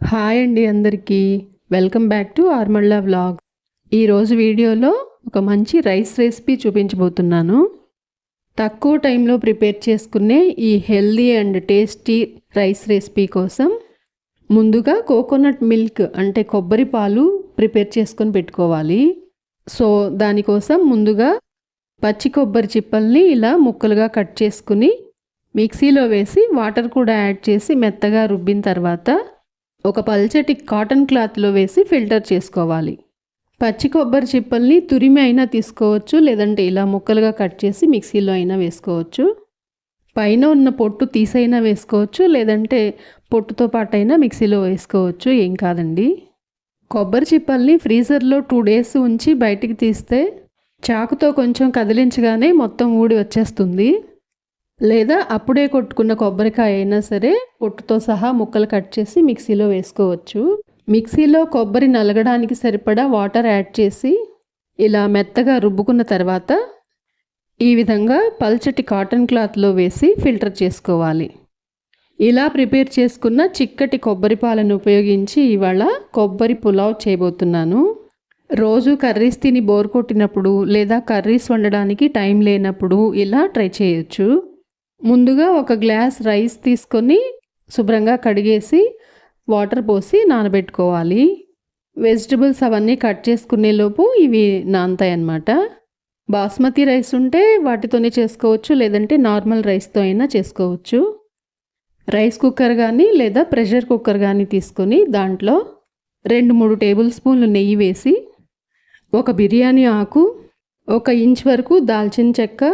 Hi అండి అందరికీ. Welcome back to ఆర్మళ్ళ వ్లాగ్. ఈరోజు వీడియోలో ఒక మంచి రైస్ రెసిపీ చూపించబోతున్నాను. తక్కువ టైంలో ప్రిపేర్ చేసుకునే ఈ healthy and tasty rice recipe కోసం ముందుగా కోకోనట్ మిల్క్ అంటే కొబ్బరి పాలు ప్రిపేర్ చేసుకొని పెట్టుకోవాలి. సో దానికోసం ముందుగా పచ్చి కొబ్బరి చిప్పల్ని ఇలా ముక్కలుగా కట్ చేసుకుని మిక్సీలో వేసి వాటర్ కూడా యాడ్ చేసి మెత్తగా రుబ్బిన తర్వాత ఒక పల్చటి కాటన్ క్లాత్లో వేసి ఫిల్టర్ చేసుకోవాలి. పచ్చి కొబ్బరి చిప్పల్ని తురిమి అయినా తీసుకోవచ్చు లేదంటే ఇలా ముక్కలుగా కట్ చేసి మిక్సీలో అయినా వేసుకోవచ్చు. పైన ఉన్న పొట్టు తీసైనా వేసుకోవచ్చు లేదంటే పొట్టుతో పాటు అయినా మిక్సీలో వేసుకోవచ్చు ఏం కాదండి. కొబ్బరి చిప్పల్ని ఫ్రీజర్లో టూ డేస్ ఉంచి బయటికి తీస్తే చాకుతో కొంచెం కదిలించగానే మొత్తం ఊడి వచ్చేస్తుంది. లేదా అప్పుడే కొట్టుకున్న కొబ్బరికాయ అయినా సరే పొట్టుతో సహా ముక్కలు కట్ చేసి మిక్సీలో వేసుకోవచ్చు. మిక్సీలో కొబ్బరి నలగడానికి సరిపడా వాటర్ యాడ్ చేసి ఇలా మెత్తగా రుబ్బుకున్న తర్వాత ఈ విధంగా పల్చటి కాటన్ క్లాత్లో వేసి ఫిల్టర్ చేసుకోవాలి. ఇలా ప్రిపేర్ చేసుకున్న చిక్కటి కొబ్బరి పాలను ఉపయోగించి ఇవాళ కొబ్బరి పులావ్ చేయబోతున్నాను. రోజు కర్రీస్ తిని బోర్ కొట్టినప్పుడు లేదా కర్రీస్ వండడానికి టైం లేనప్పుడు ఇలా ట్రై చేయొచ్చు. ముందుగా ఒక గ్లాస్ రైస్ తీసుకొని శుభ్రంగా కడిగేసి వాటర్ పోసి నానబెట్టుకోవాలి. వెజిటబుల్స్ అవన్నీ కట్ చేసుకునే లోపు ఇవి నానతాయి అన్నమాట బాస్మతి రైస్ ఉంటే వాటితోనే చేసుకోవచ్చు లేదంటే నార్మల్ రైస్తో అయినా చేసుకోవచ్చు. రైస్ కుక్కర్ కానీ లేదా ప్రెషర్ కుక్కర్ కానీ తీసుకొని దాంట్లో రెండు మూడు టేబుల్ స్పూన్లు నెయ్యి వేసి ఒక బిర్యానీ ఆకు ఒక ఇంచ్ వరకు దాల్చిన చెక్క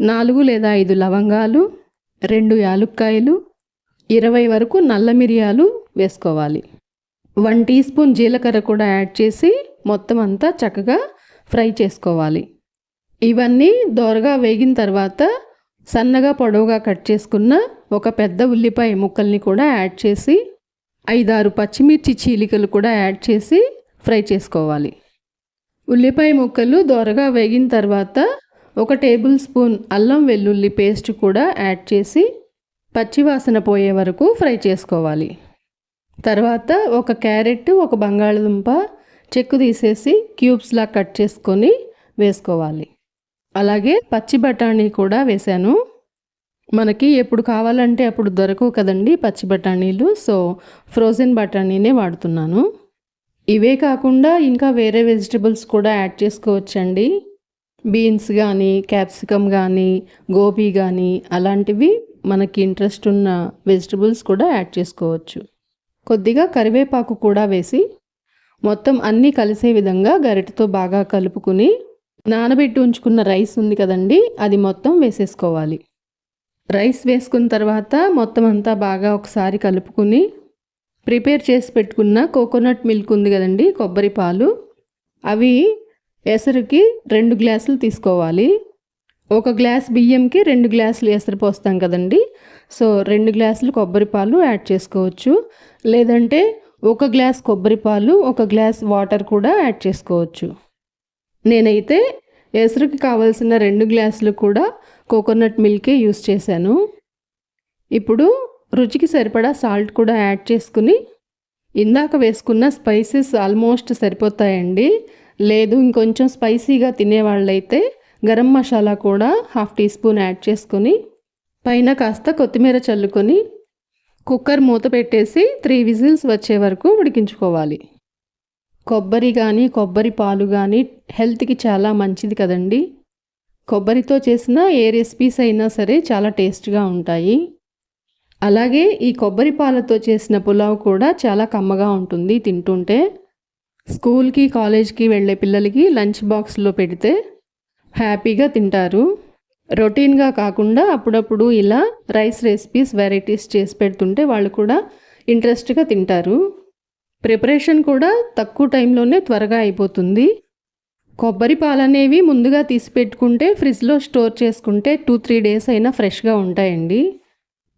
నాలుగు లేదా ఐదు లవంగాలు రెండు యాలుక్కాయలు ఇరవై వరకు నల్ల మిరియాలు వేసుకోవాలి. వన్ టీ స్పూన్ జీలకర్ర కూడా యాడ్ చేసి మొత్తం అంతా చక్కగా ఫ్రై చేసుకోవాలి. ఇవన్నీ దోరగా వేగిన తర్వాత సన్నగా పొడవుగా కట్ చేసుకున్న ఒక పెద్ద ఉల్లిపాయ ముక్కల్ని కూడా యాడ్ చేసి ఐదారు పచ్చిమిర్చి చీలికలు కూడా యాడ్ చేసి ఫ్రై చేసుకోవాలి. ఉల్లిపాయ ముక్కలు దోరగా వేగిన తర్వాత ఒక టేబుల్ స్పూన్ అల్లం వెల్లుల్లి పేస్ట్ కూడా యాడ్ చేసి పచ్చివాసన పోయే వరకు ఫ్రై చేసుకోవాలి. తర్వాత ఒక క్యారెట్ ఒక బంగాళదుంప చెక్కు తీసేసి క్యూబ్స్లా కట్ చేసుకొని వేసుకోవాలి. అలాగే పచ్చి బఠానీ కూడా వేశాను. మనకి ఎప్పుడు కావాలంటే అప్పుడు దొరకవు కదండి పచ్చి బఠానీలు. సో ఫ్రోజన్ బఠానీనే వాడుతున్నాను. ఇవే కాకుండా ఇంకా వేరే వెజిటబుల్స్ కూడా యాడ్ చేసుకోవచ్చండి. బీన్స్ కానీ క్యాప్సికమ్ కానీ గోబీ కానీ అలాంటివి మనకి ఇంట్రెస్ట్ ఉన్న వెజిటబుల్స్ కూడా యాడ్ చేసుకోవచ్చు. కొద్దిగా కరివేపాకు కూడా వేసి మొత్తం అన్నీ కలిసే విధంగా గరిటతో బాగా కలుపుకుని నానబెట్టి ఉంచుకున్న రైస్ ఉంది కదండి అది మొత్తం వేసేసుకోవాలి. రైస్ వేసుకున్న తర్వాత మొత్తం అంతా బాగా ఒకసారి కలుపుకుని ప్రిపేర్ చేసి పెట్టుకున్న కోకోనట్ మిల్క్ ఉంది కదండి కొబ్బరి పాలు అవి ఎసరుకి రెండు గ్లాసులు తీసుకోవాలి. ఒక గ్లాస్ బియ్యంకి రెండు గ్లాసులు ఎసరు పోస్తాం కదండి. సో రెండు గ్లాసులు కొబ్బరి పాలు యాడ్ చేసుకోవచ్చు. లేదంటే ఒక గ్లాస్ కొబ్బరి పాలు ఒక గ్లాస్ వాటర్ కూడా యాడ్ చేసుకోవచ్చు. నేనైతే ఎసరుకి కావాల్సిన రెండు గ్లాసులు కూడా కోకోనట్ మిల్కే యూస్ చేశాను. ఇప్పుడు రుచికి సరిపడా సాల్ట్ కూడా యాడ్ చేసుకుని ఇందాక వేసుకున్న స్పైసెస్ ఆల్మోస్ట్ సరిపోతాయండి. లేదు ఇంకొంచెం స్పైసీగా తినేవాళ్ళైతే గరం మసాలా కూడా హాఫ్ టీ స్పూన్ యాడ్ చేసుకొని పైన కాస్త కొత్తిమీర చల్లుకొని కుక్కర్ మూత పెట్టేసి త్రీ విజిల్స్ వచ్చే వరకు ఉడికించుకోవాలి. కొబ్బరి కానీ కొబ్బరి పాలు కానీ హెల్త్కి చాలా మంచిది కదండి. కొబ్బరితో చేసిన ఏ రెసిపీస్ అయినా సరే చాలా టేస్ట్గా ఉంటాయి. అలాగే ఈ కొబ్బరి పాలతో చేసిన పులావ్ కూడా చాలా కమ్మగా ఉంటుంది తింటుంటే. స్కూల్కి కాలేజ్కి వెళ్ళే పిల్లలకి లంచ్ బాక్స్లో పెడితే హ్యాపీగా తింటారు. రొటీన్గా కాకుండా అప్పుడప్పుడు ఇలా రైస్ రెసిపీస్ వెరైటీస్ చేసి పెడుతుంటే వాళ్ళు కూడా ఇంట్రెస్ట్గా తింటారు. ప్రిపరేషన్ కూడా తక్కువ టైంలోనే త్వరగా అయిపోతుంది. కొబ్బరి పాలు అనేవి ముందుగా తీసి పెట్టుకుంటే ఫ్రిడ్జ్లో స్టోర్ చేసుకుంటే టూ త్రీ డేస్ అయినా ఫ్రెష్గా ఉంటాయండి.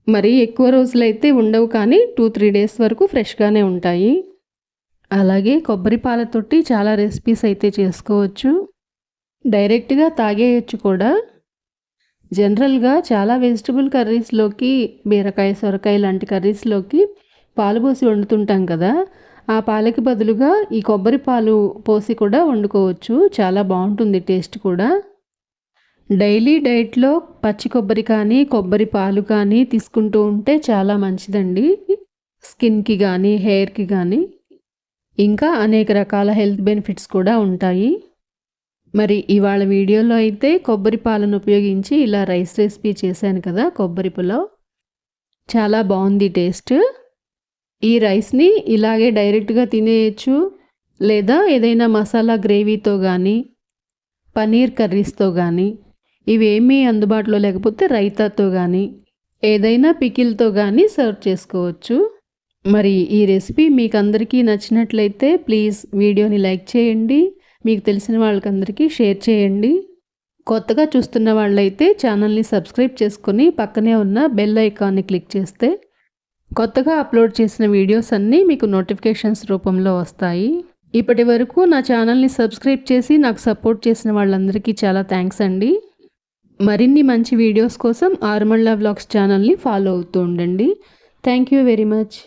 మరి ఎక్కువ రోజులైతే ఉండవు కానీ టూ త్రీ డేస్ వరకు ఫ్రెష్గానే ఉంటాయి. అలాగే కొబ్బరి పాలతోటి చాలా రెసిపీస్ అయితే చేసుకోవచ్చు. డైరెక్ట్గా తాగేయచ్చు కూడా. జనరల్గా చాలా వెజిటబుల్ కర్రీస్లోకి బీరకాయ సొరకాయ లాంటి కర్రీస్లోకి పాలు పోసి వండుతుంటాం కదా. ఆ పాలకి బదులుగా ఈ కొబ్బరి పాలు పోసి కూడా వండుకోవచ్చు. చాలా బాగుంటుంది టేస్ట్ కూడా. డైలీ డైట్లో పచ్చి కొబ్బరి కానీ కొబ్బరి పాలు కానీ తీసుకుంటూ ఉంటే చాలా మంచిదండి. స్కిన్కి కానీ హెయిర్కి కానీ. ఇంకా అనేక రకాల హెల్త్ బెనిఫిట్స్ కూడా ఉంటాయి. మరి ఇవాళ వీడియోలో అయితే కొబ్బరి పాలను ఉపయోగించి ఇలా రైస్ రెసిపీ చేశాను కదా కొబ్బరి పులావ్. చాలా బాగుంది టేస్ట్. ఈ రైస్ని ఇలాగే డైరెక్ట్గా తినేయచ్చు. లేదా ఏదైనా మసాలా గ్రేవీతో కానీ పనీర్ కర్రీస్తో కానీ ఇవేమీ అందుబాటులో లేకపోతే రైతాతో కానీ ఏదైనా పికిల్తో కానీ సర్వ్ చేసుకోవచ్చు. మరి ఈ రెసిపీ మీకు అందరికీ నచ్చినట్లయితే ప్లీజ్ వీడియోని లైక్ చేయండి మీకు తెలిసిన వాళ్ళకందరికీ షేర్ చేయండి. కొత్తగా చూస్తున్న వాళ్ళైతే ఛానల్ని సబ్స్క్రైబ్ చేసుకొని పక్కనే ఉన్న బెల్ ఐకాన్ని క్లిక్ చేస్తే కొత్తగా అప్లోడ్ చేసిన వీడియోస్ అన్నీ మీకు నోటిఫికేషన్స్ రూపంలో వస్తాయి. ఇప్పటి వరకు నా ఛానల్ని సబ్స్క్రైబ్ చేసి నాకు సపోర్ట్ చేసిన వాళ్ళందరికీ చాలా థ్యాంక్స్ అండి. మరిన్ని మంచి వీడియోస్ కోసం ఆర్మళ్ళ వ్లాగ్స్ ఛానల్ని ఫాలో అవుతూ ఉండండి. Thank you very much.